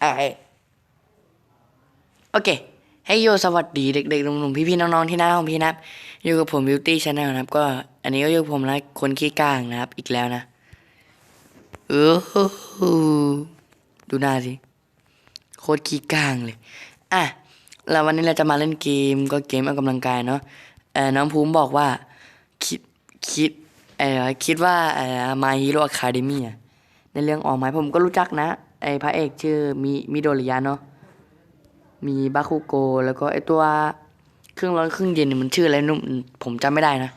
ไอ้โอเค ให้โยสวัสดีเด็กๆหนุ่มๆพี่ๆน้องๆที่หน้าของพี่นะครับอยู่กับผมบิวตี้ชาแนลนะครับ ก็อันนี้ก็อยู่กับผมนะคนขี้กลางนะครับ อีกแล้วนะเออดูหน้าสิโคตรขี้กลางเลย อะแล้ววันนี้เราจะมาเล่นเกมก็เกมออกกำลังกายเนาะเออน้องภูมิบอกว่า คิดคิดเออคิดว่าเออมาฮีโร่อะคาเดมี่ะในเรื่องออกไหมผมก็รู้จักนะ ไอพระเอกชื่อมิมิโดริยะเนาะมีบาคุโกแล้วก็ไอตัวเครื่องร้อนเครื่องเย็นเนี่ยมันชื่ออะไรนุ่มผมจำไม่ได้นะ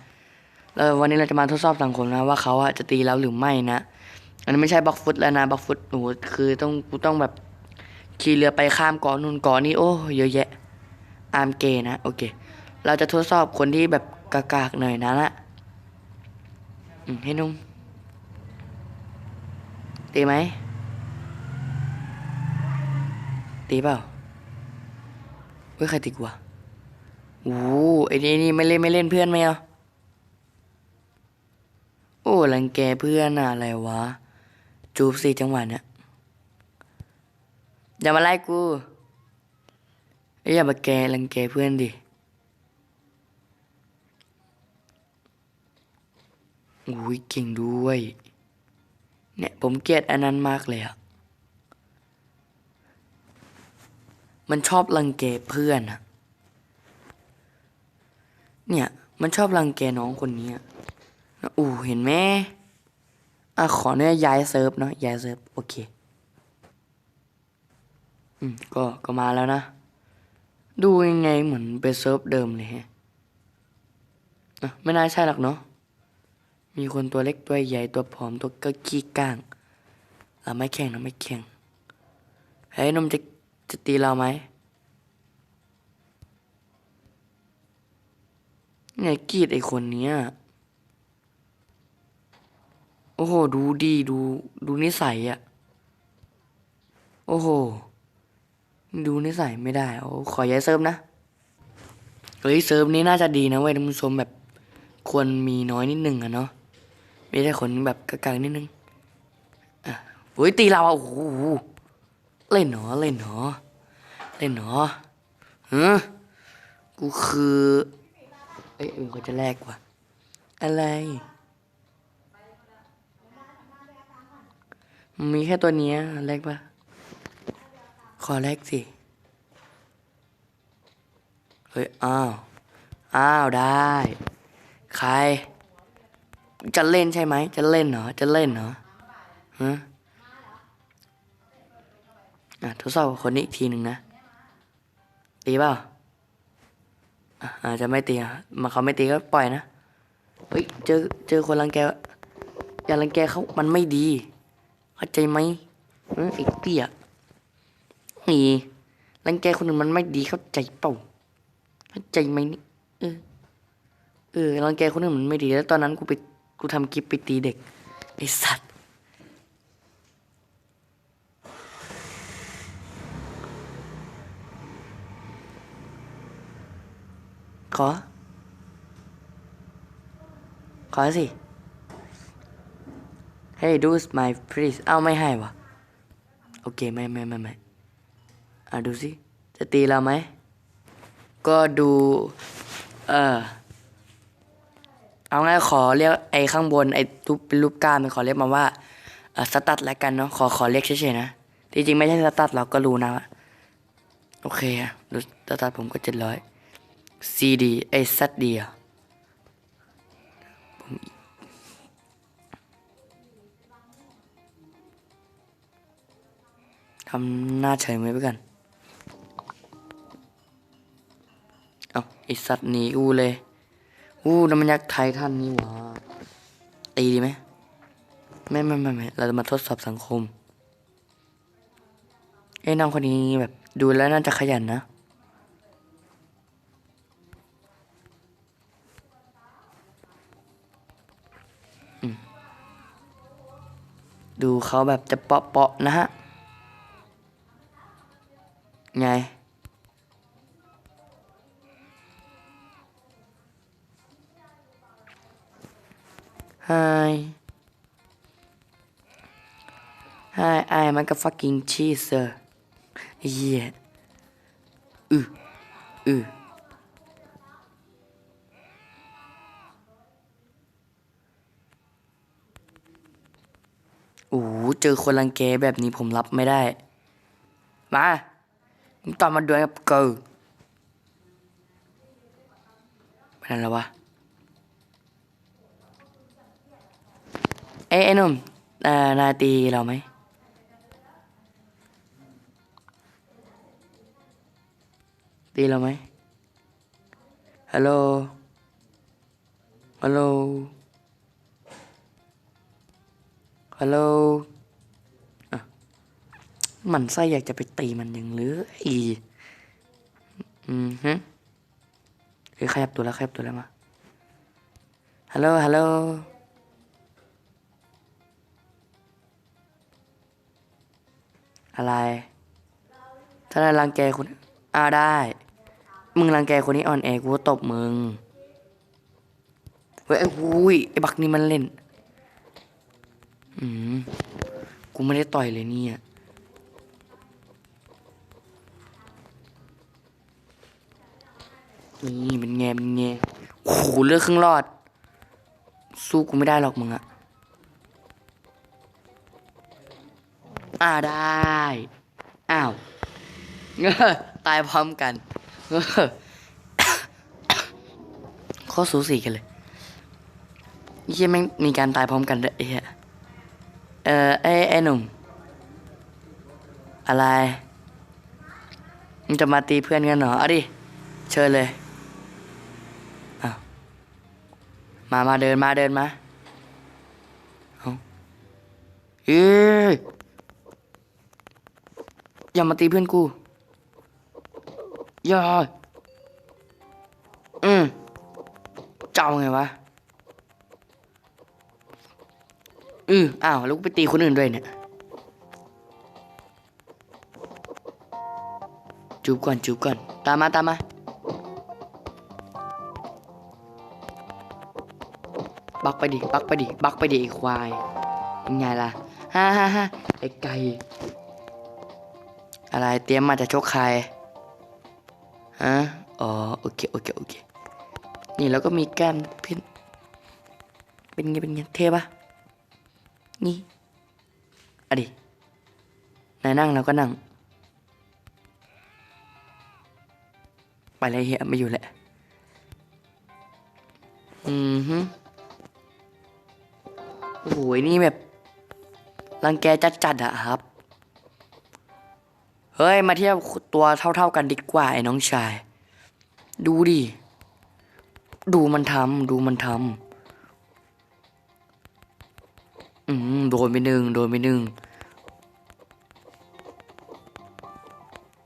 แล้ววันนี้เราจะมาทดสอบสังคมนะว่าเขาอะจะตีเราหรือไม่นะอันนี้ไม่ใช่บล็อกฟุตแล้วนะบล็อกฟุตโอ้โหคือต้องกูต้องแบบขี่เรือไปข้ามเกาะนู่นเกาะนี่โอ้เยอะแยะอาร์มเกย์นะโอเค เราจะทดสอบคนที่แบบกากๆหน่อยนะละให้นุ่มตีไหม ตีเปล่าเฮ้ยใครตีกูวะโอ้ไอ้นี่นี่ไม่เล่นไม่เล่นเพื่อนไหมเอาโอ้รังแกเพื่อนอะอะไรวะ จูบสี่จังหวะเนี่ยอย่ามาไล่กูอ้ยอย่ามาแกรังแกเพื่อนดิอุ้ยเก่งด้วย เนี่ยผมเกลียดอันนั้นมากเลยอะ มันชอบรังแกเพื่อนอะเนี่ยมันชอบรังแกน้องคนนี้อะอู้เห็นไหมอะขอเนี่ยย้ายเซิร์ฟเนาะย้ายเซิร์ฟโอเค อืมก็ก็มาแล้วนะ ดูยังไงเหมือนเป็นเซิร์ฟเดิมเลยฮะอะไม่น่าใช่หรอกเนาะมีคนตัวเล็กตัวใหญ่ตัวผอมตัวก็ขี้ก้างเราไม่แข่งเราไม่แข่งเฮ้ยนมจะ จะตีเราไหมเนี่ยกรีดไอคนเนี้ย โอ้โห ดูดีดู ดูนิสัยอะโอ้โห ดูนิสัยไม่ได้โอ้ขอย้ายเซิร์ฟนะ เฮ้ยเซิร์ฟนี้น่าจะดีนะเว้ยท่านผู้ชมแบบควรมีน้อยนิดนึงอะเนาะไม่ได้คนแบบกลางนิดนึงอะเฮ้ยตีเราอะโอ้โหเล่นหนอเล่นหนอ ล่นหนอฮะกูคือเอ้ยเออเขาจะแลกว่ะอะไร มีแค่ตัวนี้แลกปะขอแลกสิ เฮ้ย อ้าว อ้าว ได้ ใคร จะเล่นใช่ไหม จะเล่นเหรอ จะเล่นเหรอฮะอะทดสอบกับคนนี้อีกทีหนึ่งนะ ตีเปล่าอาจจะไม่ตีอะมาเขาไม่ตีก็ปล่อยนะเฮ้ยเจอเจอคนรังแกอย่ารังแกเขามันไม่ดีเข้าใจไหมเออไอ้เตี้ยนี่รังแกคนอื่นมันไม่ดีเข้าใจเปล่าเข้าใจไหมนี่เออเออรังแกคนอื่นมันไม่ดีแล้วตอนนั้นกูไปกูทำคลิปไปตีเด็กไอ้สัตว์ ขอ ขอสิ Hey do my please เอ้าไม่ให้วะโอเคไม่ไม่ไม่ไม่อะดูสิ จะตีเราไหม ก็ดู เออเอาง่ายขอเรียกไอ้ข้างบนไอ้รูปเป็นรูปกล้ามันขอเรียกมาว่าเออสตัดแล้วกันเนาะขอขอเรียกเฉยๆนะที่จริงไม่ใช่สตัดเราก็รู้นะว่าโอเคอะดูสตัดผมก็เจ็ดร้อย ซีดีไอ้ซัดดีอะทำหน้าเฉยไว้ไปกันเอาไอสัตว์หนีกูเลย อู้น้ำมันยักษ์ไทยท่านนี่หว่าตีดีไหมไม่ไม่ไม่ไม่เราจะมาทดสอบสังคมไอ้น้องคนนี้แบบดูแล้วน่าจะขยันนะ ดูเขาแบบจะเปาะๆนะฮะ ไง Hi Hi I am a fucking cheese sir เฮียอืออือ เจอคนรังแกแบบนี้ผมรับไม่ได้ มาตามมาด้วยกับเกูไปไหนแล้ววะเอ้ยไอ้นุ่มอ่านายตีเราไหมตีเราไหมฮัลโหล ฮัลโหล ฮัลโหล มันไส้อยากจะไปตีมันยังเลยอืมฮึเฮ้ยขยับตัวแล้วขยับตัวแล้วมาฮัลโหลฮัลโหลอะไร ถ้านายรังแกคนอ่าได้ มึงรังแกคนนี้อ่อนแอกูก็ตบมึง เฮ้ยไอ้หูยไอ้บักนี่มันเล่น อืม กูไม่ได้ต่อยเลยเนี่ย นี่เป็นไงเป็นไงโอ้โหเลือดครึ่งรอด สู้กูไม่ได้หรอกมึงอะอ่าได้ อ้าวตายพร้อมกันข้อสูสีกันเลยยี่แม่งมีการตายพร้อมกันด้วยไอ้เหี้ยเออไอ้ไอ้หนุ่ม อะไรมึงจะมาตีเพื่อนกันเหรอ เอาดิ เชิญเลยอ้าว มามาเดินมาเดินมาเอาเอ้ยอย่ามาตีเพื่อนกู อย่า อืมเจ้าไงวะ อืออ้าวแล้วกูไปตีคนอื่นด้วยเนี่ย จูบก่อนจูบก่อน ตามมาตามมา บักไปดิบักไปดิบักไปดิไอควายยังไงล่ะฮ่าฮ่าฮ่าไอ้ไก่อะไรเตรียมมาจะชกใครฮะอ๋อโอเคโอเคโอเคนี่แล้วก็มีแก้มเพินเป็นไงเป็นไงเท่ปะนี่อะดินายนั่งแล้วก็นั่ง ไปเลยเฮียไม่อยู่แหละ อืมฮึ โอ้โหนี่แบบรังแกจัดๆอะครับ เฮ้ย มาเทียบตัวเท่าๆกันดีกว่าไอ้น้องชาย ดูดิ ดูมันทำดูมันทำอืมโดนไปหนึ่งโดนไปหนึ่ง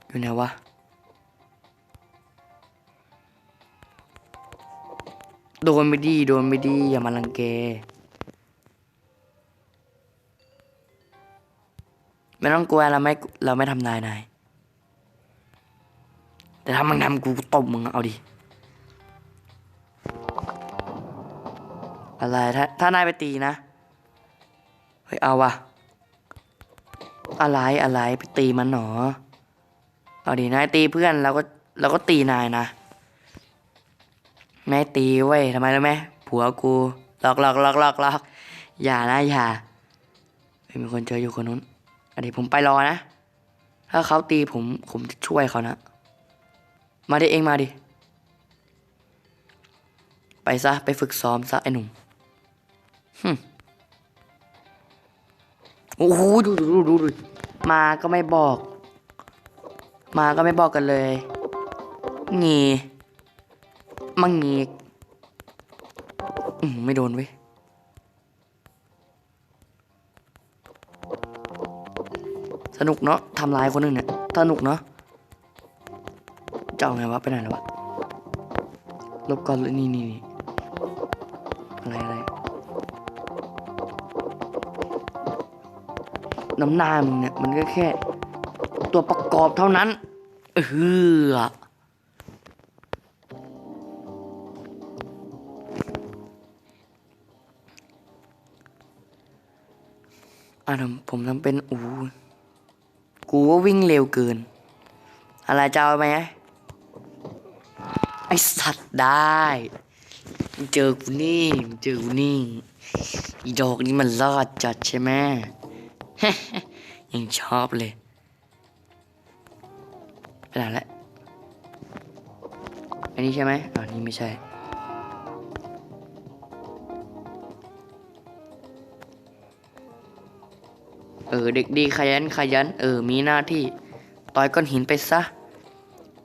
อยู่ไหนวะ โดนไม่ดี โดนไม่ดี อย่ามาลังแก ไม่ต้องกลัวเราไม่เราไม่ทำนายนายแต่ถ้ามึงทำกูตบมึงเอาดิอะไรถ้าถ้านายไปตีนะเฮ้ยเอาวะอะไรอะไรไปตีมันหนอเอาดินายตีเพื่อนเราก็เราก็ตีนายนะไม่ตีเว้ยทำไมรู้ไหมผัวกูหลอกหลอกหลอกหลอกหลอกอย่านะอย่าเฮ้ยมีคนเจออยู่คนนู้น อันนี้ผมไปรอนะ ถ้าเขาตีผมผมจะช่วยเขานะ มาดิเองมาดิ ไปซะไปฝึกซ้อมซะไอ้หนุ่มฮึโอ้โหดูดูดูดูดูมาก็ไม่บอก มาก็ไม่บอกกันเลยงีมังงีอืไม่โดนเว้ย สนุกเนาะทำลายคนอื่นเนี่ยสนุกเนาะจะเอาไงวะไปไหนแล้ววะลบก่อนนี่นี่นี่อะไรอะไรน้ำหน้ามึงเนี่ยมันก็แค่ ตัวประกอบเท่านั้นเอออะผมทำเป็นอู้ กูว่าวิ่งเร็วเกิน อะไรจะเอาไหมไอสัตว์ได้มึงเจอกูนี่มึงเจอกูนี่อีดอกนี่มันรอดจัดใช่ไหมยังชอบเลยไปไหนละอันนี้ใช่ไหมอ๋อนี่ไม่ใช่ เออ เด็กดีขยันขยัน เออ มีหน้าที่ต่อยก้อนหินไปซะ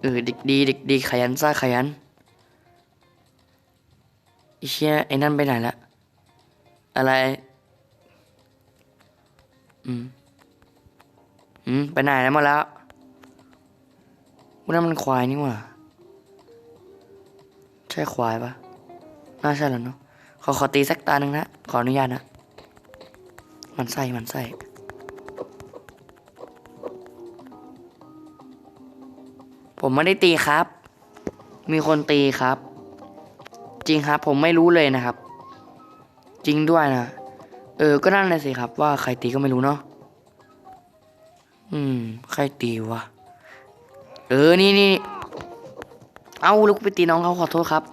เออ เด็กดี เด็กดีขยันซะขยันไอ้เชี่ยไอ้นั่นไปไหนละ อะไร อืม อืม ไปไหนแล้วมดแล้วว่านั่นมันควายนี่หว่า ใช่ควายปะน่าใช่แล้วเนาะขอขอตีสักตาหนึ่งนะ ขออนุญาตนะ มันไส้มันไส้ ผมไม่ได้ตีครับ มีคนตีครับ จริงครับ ผมไม่รู้เลยนะครับ จริงด้วยนะ เออ ก็นั่นเลยสิครับ ว่าใครตีก็ไม่รู้เนาะ อืม ใครตีวะ เออ นี่นี่ เอาลูกไปตีน้องเขาขอโทษครับ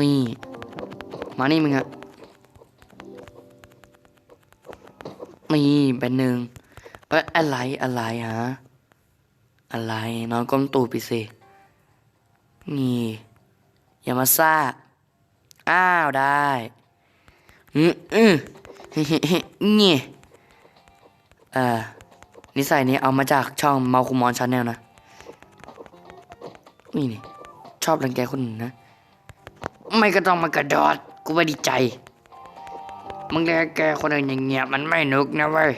นี่ มานี่มึงอะ นี่เป็นหนึ่งเอ้ยอะไรอะไรฮะอะไรน้องก้มตูไปสินี่อย่ามาซ่าอ้าวได้อืมอืมนี่เอ่อนิสัยนี้เอามาจากช่องเมาคุมอนชาแนลนะนี่นี่ชอบรังแกคนนนะไม่ก็ต้องมากระโดดกูไม่ดีใจ มึงแกแกคนอื่นอย่างเงี้ยมันไม่นึกนะเว้ย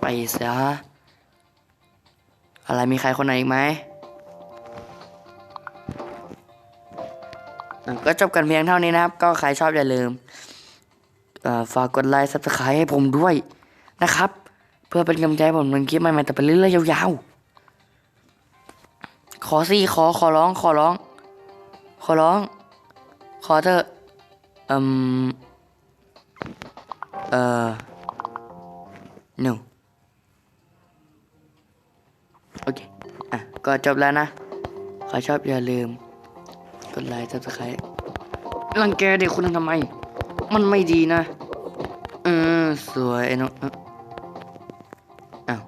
ไปซะอะไรมีใครคนไหนอีกไหมก็จบกันเพียงเท่านี้นะครับ ก็ใครชอบอย่าลืมฝากกดไลค์ซับสไครต์ให้ผมด้วยนะครับ เพื่อเป็นกำลังใจผมทำคลิปใหม่ๆแต่ไปเรื่อยๆยาวๆ ขอสิขอขอร้องขอร้อง ขอร้อง อเถอะอืมเอ่อ no โอเค อะ ก็จบแล้วนะ ใครชอบอย่าลืม กดไลค์ subscribe รังแกเด็กคนนั้นทำไม มันไม่ดีนะ เออ สวยไอ้น้องเอ้าอ้าว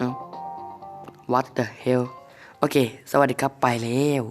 อ้าว what the hell โอเค สวัสดีครับไปแล้ว